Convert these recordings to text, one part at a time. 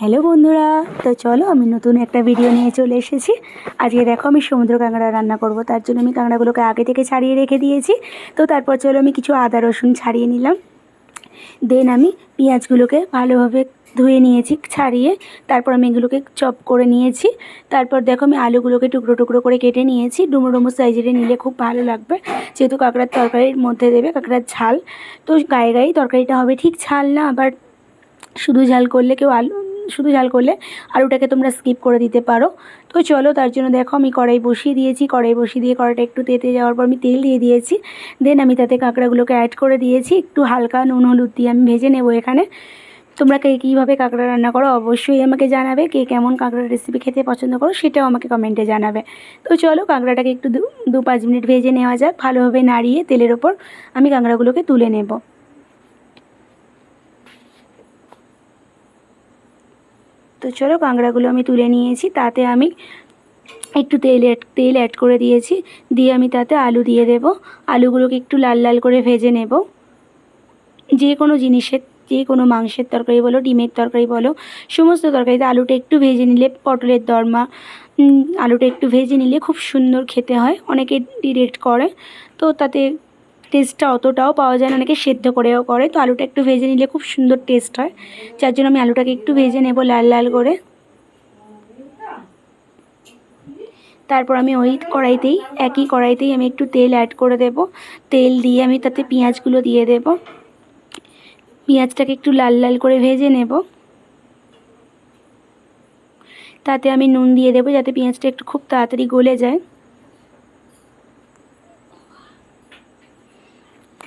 Hello বন্ধুরা, তো চলো আমি নতুন একটা ভিডিও নিয়ে চলে এসেছি। আজকে দেখো আমি সমুদ্র কাঁকড়া রান্না করব, তার জন্য আমি কাঁকড়াগুলোকে আগে থেকে ছাড়িয়ে রেখে দিয়েছি। তো তারপর চলো আমি কিছু আদা, রসুন ছাড়িয়ে নিলাম। দেন আমি পেঁয়াজগুলোকে ভালোভাবে ধুয়ে নিয়েছি, ছাড়িয়ে তারপর আমি এগুলোকে চপ করে নিয়েছি। তারপর দেখো আমি আলুগুলোকে টুকরো টুকরো করে কেটে নিয়েছি ডুমো ডুমো সাইজের নিলে খুব ভালো লাগবে। যেহেতু কাঁকড়ার তরকারির মধ্যে দেবে কাঁকড়ার ঝাল, তো গায়ে গায়ে তরকারিটা হবে ঠিক ঝাল না আবার শুধু ঝাল করলে কেউ আলু শুধু ঝাল করলে আলুটাকে তোমরা স্কিপ করে দিতে পারো। তো চলো, তার জন্য দেখো আমি কড়াই বসিয়ে দিয়েছি। কড়াই বসিয়ে দিয়ে কড়াইটা একটু তেতে যাওয়ার পর আমি তেল দিয়ে দিয়েছি। দেন আমি তাতে কাঁকড়াগুলোকে অ্যাড করে দিয়েছি। একটু হালকা নুন, হলুদ দিয়ে আমি ভেজে নেব এখানে। তোমরা কে কীভাবে কাঁকড়া রান্না করো অবশ্যই আমাকে জানাবে। কে কেমন কাঁকড়ার রেসিপি খেতে পছন্দ করো সেটাও আমাকে কমেন্টে জানাবে। তো চলো, কাঁকড়াটাকে একটু দু দু পাঁচ মিনিট ভেজে নেওয়া যাক। ভালোভাবে নাড়িয়ে তেলের ওপর আমি কাঁকড়াগুলোকে তুলে নেব। তো চলো কাঁকড়াগুলো আমি তুলে নিয়েছি, তাতে আমি একটু তেল তেল অ্যাড করে দিয়েছি, দিয়ে আমি তাতে আলু দিয়ে দেব। আলুগুলোকে একটু লাল লাল করে ভেজে নেব। যে কোনো জিনিসের, যে কোনো মাংসের তরকারি বলো, ডিমের তরকারি বলো, সমস্ত তরকারিতে আলুটা একটু ভেজে নিলে পটলের দরমা আলুটা একটু ভেজে নিলে খুব সুন্দর খেতে হয়, অনেকে ডিরেক্ট করে। তো তাতে টেস্টটা অতটাও পাওয়া যায় না। অনেকে সেদ্ধ করেও করে। তো আলুটা একটু ভেজে নিলে খুব সুন্দর টেস্ট হয়। যার জন্য আমি আলুটাকে একটু ভেজে নেব লাল লাল করে। তারপর আমি ওই কড়াইতেই, একই কড়াইতেই আমি একটু তেল অ্যাড করে দেব। তেল দিয়ে আমি তাতে পেঁয়াজগুলো দিয়ে দেব। পেঁয়াজটাকে একটু লাল লাল করে ভেজে নেব। তাতে আমি নুন দিয়ে দেবো যাতে পেঁয়াজটা একটু খুব তাড়াতাড়ি গলে যায়।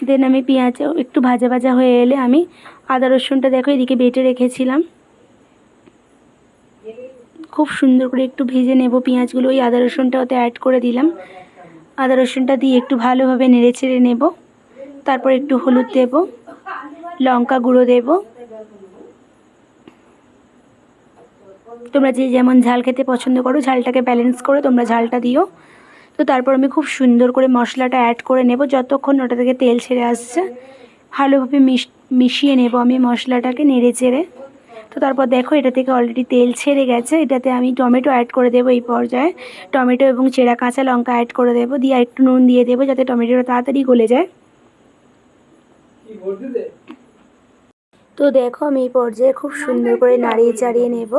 দেন আমি পেঁয়াজ একটু ভাজা ভাজা হয়ে এলে আমি আদা রসুনটা দেখো এদিকে বেটে রেখেছিলাম। খুব সুন্দর করে একটু ভেজে নেব পেঁয়াজগুলো, ওই আদা রসুনটা ওতে অ্যাড করে দিলাম। আদা রসুনটা দিয়ে একটু ভালোভাবে নেড়ে চেড়ে নেব। তারপর একটু হলুদ দেব, লঙ্কা গুঁড়ো দেব। তোমরা যে যেমন ঝাল খেতে পছন্দ করো, ঝালটাকে ব্যালেন্স করে তোমরা ঝালটা দিও। তো তারপর আমি খুব সুন্দর করে মশলাটা অ্যাড করে নেব। যতক্ষণ ওটা থেকে তেল ছেড়ে আসছে, ভালোভাবে মিশিয়ে নেব আমি মশলাটাকে নেড়ে চেড়ে। তো তারপর দেখো, এটা থেকে অলরেডি তেল ছেড়ে গেছে। এটাতে আমি টমেটো অ্যাড করে দেবো এই পর্যায়ে। টমেটো এবং চেরা কাঁচা লঙ্কা অ্যাড করে দেবো। দিয়ে একটু নুন দিয়ে দেবো যাতে টমেটোটা তাড়াতাড়ি গলে যায়। তো দেখো, আমি এই পর্যায়ে খুব সুন্দর করে নাড়িয়ে চাড়িয়ে নেব।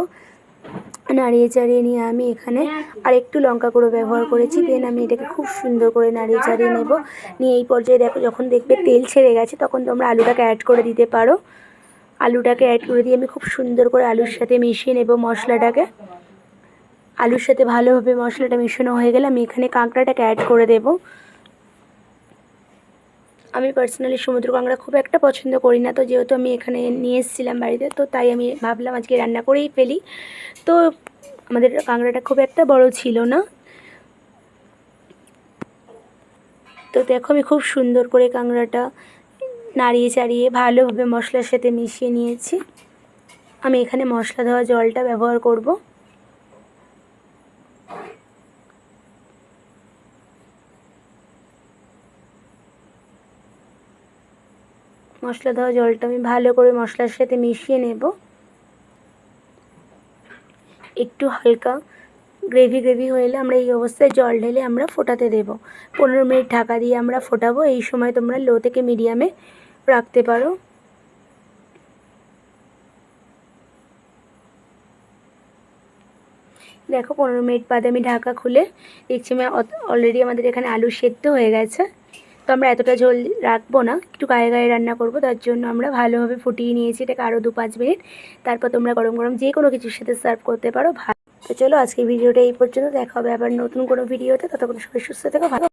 নাড়িয়ে চাড়িয়ে নিয়ে আমি এখানে আরেকটু লঙ্কা গুঁড়ো ব্যবহার করেছি। দেন আমি এটাকে খুব সুন্দর করে নাড়িয়ে চাড়িয়ে নেব। নিয়ে এই পর্যায়ে দেখো যখন দেখবে তেল ছেড়ে গেছে তখন তোমরা আলুটাকে অ্যাড করে দিতে পারো। আলুটাকে অ্যাড করে দিয়ে আমি খুব সুন্দর করে আলুর সাথে মিশিয়ে নেব মশলাটাকে। আলুর সাথে ভালোভাবে মশলাটা মিশানো হয়ে গেলে আমি এখানে কাঁকড়াটাকে অ্যাড করে দেব। আমি পার্সোনালি সমুদ্র কাঁকড়া খুব একটা পছন্দ করি না, তো যেহেতু আমি এখানে নিয়ে এসেছিলাম বাড়িতে, তো তাই আমি ভাবলাম আজকে রান্না করেই ফেলি। তো আমাদের কাঁকড়াটা খুব একটা বড় ছিল না। তো দেখো আমি খুব সুন্দর করে কাঁকড়াটা নাড়িয়ে চাড়িয়ে ভালোভাবে মশলার সাথে মিশিয়ে নিয়েছি। আমি এখানে মশলা দেওয়া জলটা ব্যবহার করব। মশলা দেওয়া জলটা আমি ভালো করে মশলার সাথে মিশিয়ে নেব। একটু হালকা গ্রেভি গ্রেভি হলে আমরা এই অবস্থায় জল ঢেলে আমরা ফোটাতে দেব। পনেরো মিনিট ঢাকা দিয়ে আমরা ফোটাবো। এই সময় তোমরা লো থেকে মিডিয়ামে রাখতে পারো। দেখো পনেরো মিনিট বাদে আমি ঢাকা খুলে দেখছি আমি অলরেডি আমাদের এখানে আলু সেদ্ধ হয়ে গেছে। তো আমরা এতটা ঝোল রাখব না, একটু গায়ে গায়ে রান্না করব, তার জন্য আমরা ভালোভাবে ফুটিয়ে নিয়েছি, এটাকে আরও দু পাঁচ মিনিট। তারপর তোমরা গরম গরম যে কোনো কিছুর সাথে সার্ভ করতে পারো, ভালো। তো চলো আজকে ভিডিওটা এই পর্যন্ত, দেখা হবে আবার নতুন কোনো ভিডিওতে, ততক্ষণ সবাই সুস্থ থেকো, ভালো